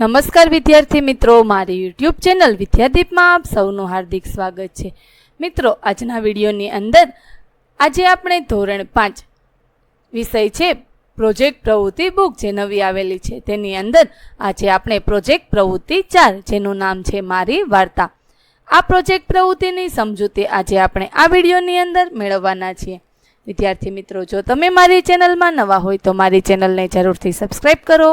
નમસ્કાર વિદ્યાર્થી મિત્રો, મારી યુટ્યુબ ચેનલ વિદ્યાદીપમાં આપ સૌનું હાર્દિક સ્વાગત છે. મિત્રો, આજના વિડીયોની અંદર આજે આપણે ધોરણ પાંચ વિષય છે પ્રોજેક્ટ પ્રવૃત્તિ બુક જે નવી આવેલી છે. તેની અંદર આજે આપણે પ્રોજેક્ટ પ્રવૃત્તિ ચાર, જેનું નામ છે મારી વાર્તા. આ પ્રોજેક્ટ પ્રવૃત્તિની સમજૂતી આજે આપણે આ વિડીયોની અંદર મેળવવાના છીએ. વિદ્યાર્થી મિત્રો, જો તમે મારી ચેનલમાં નવા હોય તો મારી ચેનલને જરૂરથી સબસ્ક્રાઈબ કરો.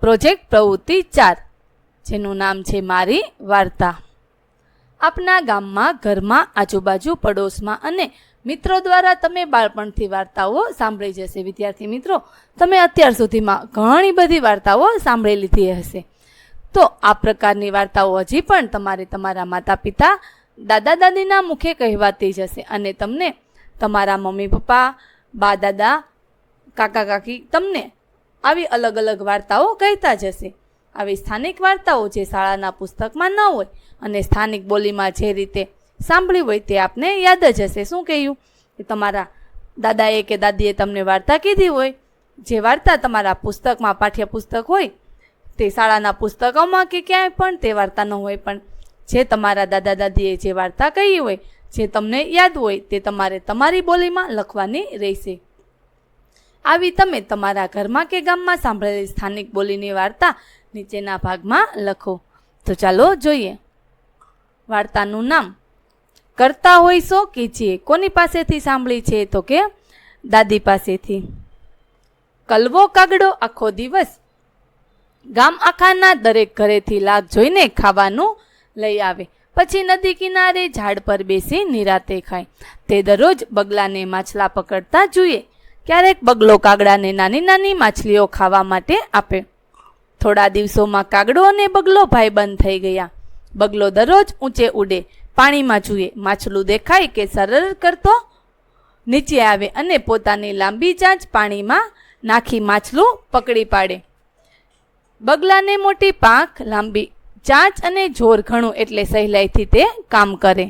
પ્રોજેક્ટ પ્રવૃત્તિ ચાર, જેનું નામ છે મારી વાર્તા. આપના ગામમાં, ઘરમાં, આજુબાજુ, પડોશમાં અને મિત્રો દ્વારા તમે બાળપણથી વાર્તાઓ સાંભળી જશે. વિદ્યાર્થી મિત્રો, તમે અત્યાર સુધીમાં ઘણી બધી વાર્તાઓ સાંભળી લીધી હશે. તો આ પ્રકારની વાર્તાઓ હજી પણ તમારે તમારા માતા પિતા દાદા દાદીના મુખે કહેવાતી જ હશે અને તમને તમારા મમ્મી પપ્પા બા દાદા કાકા કાકી તમને આવી અલગ અલગ વાર્તાઓ કહેતા જ હશે આવી સ્થાનિક વાર્તાઓ જે શાળાના પુસ્તકમાં ન હોય અને સ્થાનિક બોલીમાં જે રીતે સાંભળી હોય તે આપને યાદ જ હશે. શું કહ્યું? કે તમારા દાદાએ કે દાદીએ તમને વાર્તા કીધી હોય, જે વાર્તા તમારા પુસ્તકમાં પાઠ્યપુસ્તક હોય, તે શાળાના પુસ્તકોમાં કે ક્યાંય પણ તે વાર્તા ન હોય, પણ જે તમારા દાદા દાદીએ જે વાર્તા કહી હોય, જે તમને યાદ હોય, તે તમારે તમારી બોલીમાં લખવાની રહેશે. આવી તમે તમારા ઘરમાં કે ગામમાં સાંભળેલી સ્થાનિક બોલીની વાર્તા નીચેના ભાગમાં લખો. તો ચાલો જોઈએ. વાર્તાનું નામ, કરતા હોય સો કીજીએ કોની પાસેથી સાંભળી છે તો કે દાદી પાસેથી? કલવો કાગડો આખો દિવસ ગામ આખાના દરેક ઘરેથી લાગ જોઈને ખાવાનું લઈ આવે. પછી નદી કિનારે ઝાડ પર બેસી નિરાતે ખાય. તે દરરોજ બગલાને માછલા પકડતા જોઈએ ક્યારેક બગલો કાગડાને નાની નાની માછલીઓ ખાવા માટે આપે. થોડા દિવસોમાં કાગડો અને બગલો ભાઈબંધ થઈ ગયા. બગલો દરરોજ ઊંચે ઉડે, પાણીમાં જુએ. માછલું દેખાય કે સરળ કરતો નીચે આવે અને પોતાની લાંબી ચાંચ પાણીમાં નાખી માછલું પકડી પાડે. બગલાને મોટી પાંખ, લાંબી ચાંચ અને જોર ઘણું એટલે સહેલાઈથી તે કામ કરે.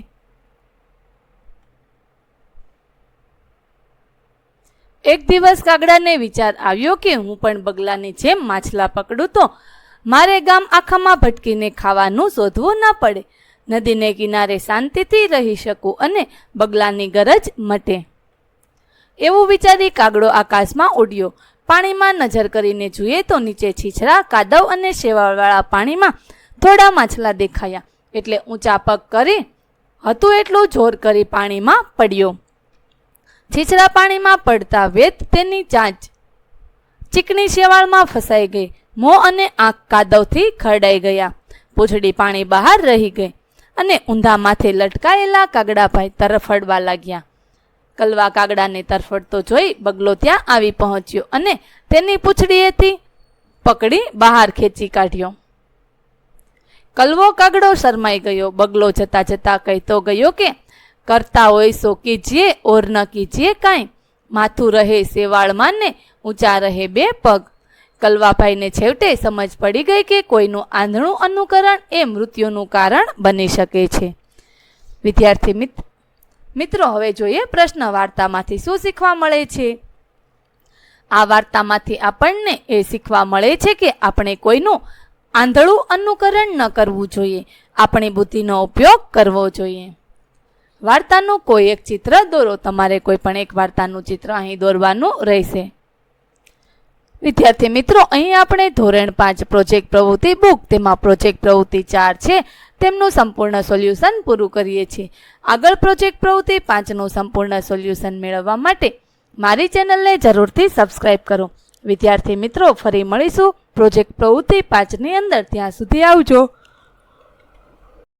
એક દિવસ કાગડાને વિચાર આવ્યો કે હું પણ બગલાની જેમ માછલા પકડું તો મારે ગામ આખામાં ભટકીને ખાવાનું શોધવું ન પડે. નદીને કિનારે શાંતિથી રહી શકું અને બગલાની ગરજ મટે. એવું વિચારી કાગડો આકાશમાં ઉડ્યો. પાણીમાં નજર કરીને જોઈએ તો નીચે છીછરા, કાદવ અને શેવાળવાળા પાણીમાં થોડા માછલા દેખાયા. એટલે ઊંચા પગ કરી, હતું એટલું જોર કરી પાણીમાં પડ્યો. છીછરા પાણીમાં પડતા વેત તેની ચાંચ. ચીકણી શેવાળમાં ફસાઈ ગઈ. મોં અને આંખ કાદવથી ખરડાઈ ગયા. પૂંછડી પાણી બહાર રહી ગઈ અને ઊંધા માથે લટકાયેલા કાગડાભાઈ તરફડવા લાગ્યા. કલવા કાગડાને તરફડતો જોઈ બગલો ત્યાં આવી પહોંચ્યો અને તેની પૂંછડીએથી પકડી બહાર ખેંચી કાઢ્યો. કલવો કાગડો શરમાઈ ગયો. બગલો જતા જતા કહેતો ગયો કે કરતા હોય સો કીજીએ, ઓર ન કીજીએ કાંઈ. માથું રહે સેવાળમાં ને ઊંચા રહે બે પગ. કલવાભાઈને છેવટે સમજ પડી ગઈ કે કોઈનું આંધળું અનુકરણ એ મૃત્યુનું કારણ બની શકે છે. વિદ્યાર્થી મિત્ર મિત્રો, હવે જોઈએ પ્રશ્ન વાર્તામાંથી શું શીખવા મળે છે? આ વાર્તામાંથી આપણને એ શીખવા મળે છે કે આપણે કોઈનું આંધળું અનુકરણ ન કરવું જોઈએ. આપણી બુદ્ધિનો ઉપયોગ કરવો જોઈએ. વાર્તાનું કોઈ એક ચિત્ર દોરો. તમારે કોઈ પણ એક વાર્તાનું ચિત્ર અહીં દોરવાનું રહેશે. વિદ્યાર્થી મિત્રો, અહીં આપણે ધોરણ પાંચ પ્રોજેક્ટ પ્રવૃત્તિ બુક, તેમાં પ્રોજેક્ટ પ્રવૃત્તિ ચાર છે. તેમનું સંપૂર્ણ સોલ્યુશન પૂરું કરીએ છીએ. આગળ પ્રોજેક્ટ પ્રવૃત્તિ પાંચનું સંપૂર્ણ સોલ્યુશન મેળવવા માટે મારી ચેનલને જરૂરથી સબસ્ક્રાઇબ કરો. વિદ્યાર્થી મિત્રો, ફરી મળીશું. પ્રોજેક્ટ પ્રવૃત્તિ પાંચની અંદર. ત્યાં સુધી આવજો.